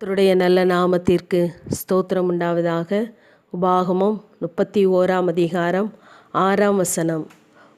கத்தருடைய நல்ல நாமத்திற்கு ஸ்தோத்திரம் உண்டாவதாக. உபாகமம் முப்பத்தி ஓராம் அதிகாரம் ஆறாம் வசனம்.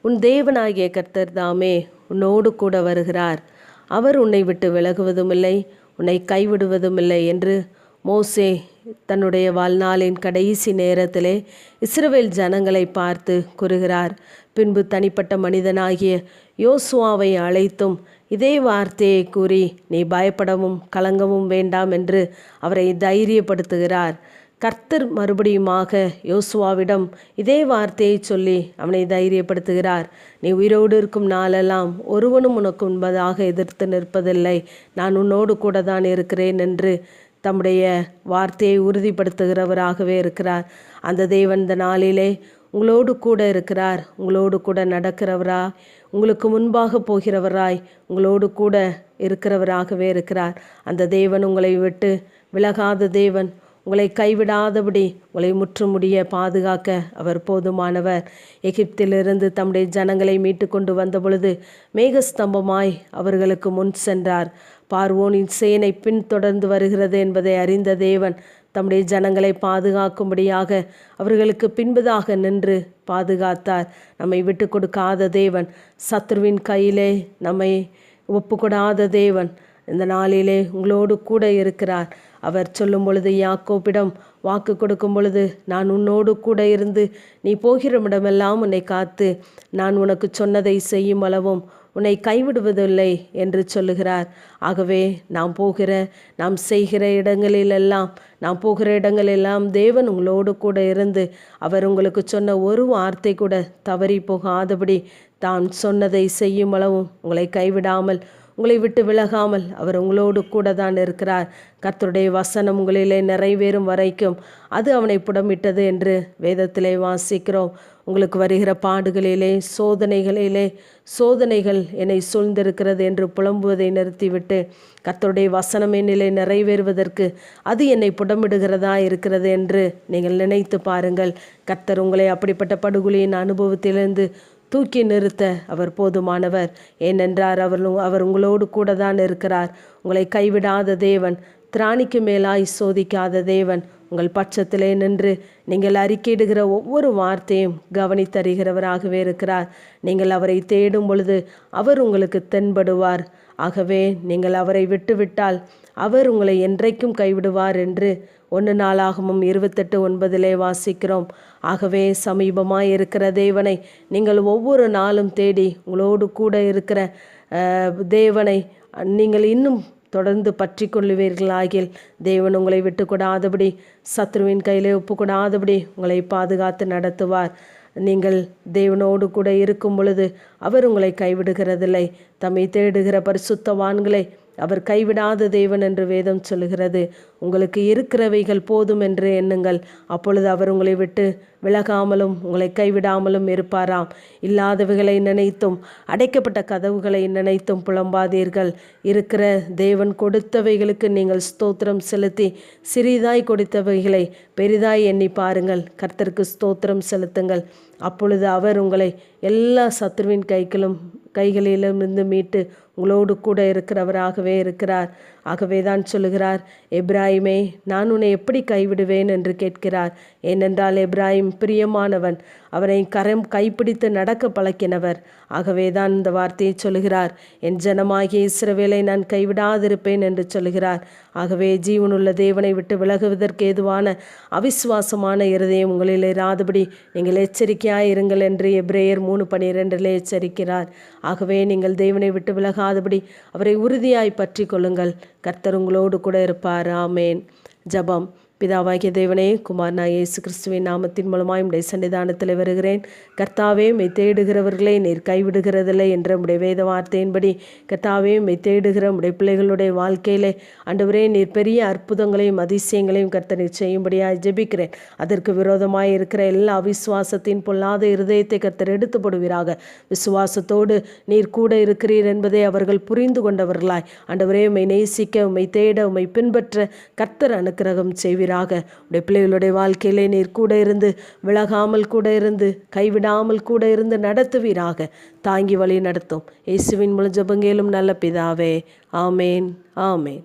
உன் தேவனாகிய கர்த்தர் தாமே உன்னோடு கூட வருகிறார். அவர் உன்னை விட்டு விலகுவதுமில்லை உன்னை கைவிடுவதுமில்லை என்று மோசே தன்னுடைய வாழ்நாளின் கடைசி நேரத்திலே இஸ்ரவேல் ஜனங்களை பார்த்து கூறுகிறார். பின்பு தனிப்பட்ட மனிதனாகிய யோசுவாவை அழைத்தும் இதே வார்த்தையை கூறி நீ பயப்படவும் கலங்கவும் வேண்டாம் என்று அவரை தைரியப்படுத்துகிறார். கர்த்தர் மறுபடியுமாக யோசுவாவிடம் இதே வார்த்தையை சொல்லி அவனை தைரியப்படுத்துகிறார். நீ உயிரோடு இருக்கும் நாளெல்லாம் ஒருவனும் உனக்கு உண்பதாக எதிர்த்து நிற்பதில்லை. நான் உன்னோடு கூட தான் இருக்கிறேன் என்று தம்முடைய வார்த்தையை உறுதிப்படுத்துகிறவராகவே இருக்கிறார். அந்த தேவன் இந்த நாளிலே உங்களோடு கூட இருக்கிறார். உங்களோடு கூட நடக்கிறவரா? உங்களுக்கு முன்பாக போகிறவராய் உங்களோடு கூட இருக்கிறவராகவே இருக்கிறார். அந்த தேவன் உங்களை விட்டு விலகாத தேவன். உங்களை கைவிடாதபடி உங்களை முற்றுமுடிய பாதுகாக்க அவர் போதுமானவர். எகிப்திலிருந்து தம்முடைய ஜனங்களை மீட்டு கொண்டு வந்த பொழுது மேகஸ்தம்பமாய் அவர்களுக்கு முன் சென்றார். பார்வோனின் சேனை பின்தொடர்ந்து வருகிறது என்பதை அறிந்த தேவன் தம்முடைய ஜனங்களை பாதுகாக்கும்படியாக அவர்களுக்கு பின்பதாக நின்று பாதுகாத்தார். நம்மை விட்டு கொடுக்காத தேவன் சத்ருவின் கையிலே நம்மை ஒப்புக்கொடாத தேவன் இந்த நாளிலே உங்களோடு கூட இருக்கிறார். அவர் சொல்லும் பொழுது யாக்கோப்பிடம் வாக்கு கொடுக்கும் பொழுது நான் உன்னோடு கூட இருந்து நீ போகிற இடமெல்லாம் உன்னை காத்து நான் உனக்கு சொன்னதை செய்யும் அளவும் உன்னை கைவிடுவதில்லை என்று சொல்லுகிறார். ஆகவே நாம் போகிற நாம் செய்கிற இடங்களிலெல்லாம் நாம் போகிற இடங்களெல்லாம் தேவன் உங்களோடு கூட இருந்து அவர் உங்களுக்கு சொன்ன ஒரு வார்த்தை கூட தவறி போகாதபடி தான் சொன்னதை செய்யும் அளவும் உங்களை கைவிடாமல் உங்களை விட்டு விலகாமல் அவர் உங்களோடு கூட தான் இருக்கிறார். கர்த்தருடைய வசனம் உங்களிலே நிறைவேறும் வரைக்கும் அது அவனை புடமிட்டது என்று வேதத்திலே வாசிக்கிறோம். உங்களுக்கு வருகிற பாடுகளிலே சோதனைகளிலே சோதனைகள் என்னை சூழ்ந்திருக்கிறது என்று புலம்புவதை நிறுத்திவிட்டு கர்த்தருடைய வசனம் நிலை நிறைவேறுவதற்கு அது என்னை புடமிடுகிறதா இருக்கிறது என்று நீங்கள் நினைத்து பாருங்கள். கர்த்தர் உங்களை அப்படிப்பட்ட படுகொலியின் அனுபவத்திலிருந்து தூக்கி நிறுத்த அவர் போதுமானவர். ஏனென்றார் அவர் அவர் உங்களோடு கூட தான் இருக்கிறார். உங்களை கைவிடாத தேவன் திராணிக்கு மேலாய் சோதிக்காத தேவன் உங்கள் பட்சத்திலே நின்று நீங்கள் அறிக்கையிடுகிற ஒவ்வொரு வார்த்தையும் கவனித்தறிகிறவராகவே இருக்கிறார். நீங்கள் அவரை தேடும் பொழுது அவர் உங்களுக்கு தென்படுவார். ஆகவே நீங்கள் அவரை விட்டுவிட்டால் அவர் உங்களை என்றைக்கும் கைவிடுவார் என்று ஒன்று நாளாகவும் இருபத்தெட்டு ஒன்பதிலே வாசிக்கிறோம். ஆகவே சமீபமாய் இருக்கிற தேவனை நீங்கள் ஒவ்வொரு நாளும் தேடி உங்களோடு கூட இருக்கிற தேவனை நீங்கள் இன்னும் தொடர்ந்து பற்றி கொள்ளுவீர்களாகில் தேவன் உங்களை விட்டுக்கூடாதபடி சத்ருவின் கையிலே ஒப்புக்கூடாதபடி உங்களை பாதுகாத்து நடத்துவார். நீங்கள் தேவனோடு கூட இருக்கும் பொழுது அவர் உங்களை கைவிடுகிறதில்லை. தம்மை தேடுகிற பரிசுத்தவான்களை அவர் கைவிடாத தேவன் என்று வேதம் சொல்லுகிறது. உங்களுக்கு இருக்கிறவைகள் போதும் என்று எண்ணுங்கள். அப்பொழுது அவர் உங்களை விட்டு விலகாமலும் உங்களை கைவிடாமலும் இருப்பாராம். இல்லாதவைகளை நினைத்தும் அடைக்கப்பட்ட கதவுகளை நினைத்தும் புலம்பாதீர்கள். இருக்கிற தேவன் கொடுத்தவைகளுக்கு நீங்கள் ஸ்தோத்திரம் செலுத்தி சிறிதாய் கொடுத்தவைகளை பெரிதாய் எண்ணி பாருங்கள். கர்த்தருக்கு ஸ்தோத்திரம் செலுத்துங்கள். அப்பொழுது அவர் உங்களை எல்லா சத்ருவின் கைகளும் கைகளிலிருந்து மீட்டு உங்களோடு கூட இருக்கிறவராகவே இருக்கிறார். ஆகவே தான் சொல்லுகிறார் எப்ராஹிமே நான் உன்னை எப்படி கைவிடுவேன்? என்று கேட்கிறார். ஏனென்றால் எப்ராஹிம் பிரியமானவன் அவரை கரம் கைப்பிடித்து நடக்க பழக்கினவர். ஆகவே தான் இந்த வார்த்தையை சொல்லுகிறார் என் ஜனமாகிய இஸ்ரவேலை நான் கைவிடாதிருப்பேன் என்று சொல்லுகிறார். ஆகவே ஜீவனுள்ள தேவனை விட்டு விலகுவதற்கு ஏதுவான அவிசுவாசமான இருதயம் உங்களில் இராதபடி நீங்கள் எச்சரிக்கையாக இருங்கள் என்று எப்ரேயர் மூணு பனிரெண்டில் எச்சரிக்கிறார். ஆகவே நீங்கள் தேவனை விட்டு விலக விலகாதபடி அவரை உறுதியாய் பற்றி கொள்ளுங்கள். கர்த்தர் உங்களோடு கூட இருப்பார். ஆமேன். ஜபம். பிதாவாகிய தேவனே குமாரனா இயேசு கிறிஸ்துவின் நாமத்தின் மூலமாய் உடைய சன்னிதானத்தில் வருகிறேன். கர்த்தாவே மெய் தேடுகிறவர்களே நீர் கைவிடுகிறதில்லை என்ற உடைய வேத வார்த்தையின்படி கர்த்தாவே மெய் தேடுகிற உடைய பிள்ளைகளுடைய வாழ்க்கையிலே அன்றுவரே நீர் பெரிய அற்புதங்களையும் அதிசயங்களையும் கர்த்தனை செய்யும்படியாக ஜெபிக்கிறேன். அதற்கு விரோதமாக இருக்கிற எல்லா அவிசுவாசத்தின் பொல்லாத இருதயத்தை கர்த்தர் எடுத்துப்படுவீராக. விசுவாசத்தோடு நீர் கூட இருக்கிறீர் என்பதை அவர்கள் புரிந்து கொண்டவர்களாய். அண்டவரே உம்மை நேசிக்க உம்மை தேட உம்மை பின்பற்ற கர்த்தர் அனுக்கிரகம் செய்வீர் செய்வீராக உடைய பிள்ளைகளுடைய வாழ்க்கையிலே நீர் கூட இருந்து விலகாமல் கூட இருந்து கைவிடாமல் கூட இருந்து நடத்துவீராக. தாங்கி வழி நடத்தும். இயேசுவின் முழு ஜபங்கேலும் நல்ல பிதாவே. ஆமேன். ஆமேன்.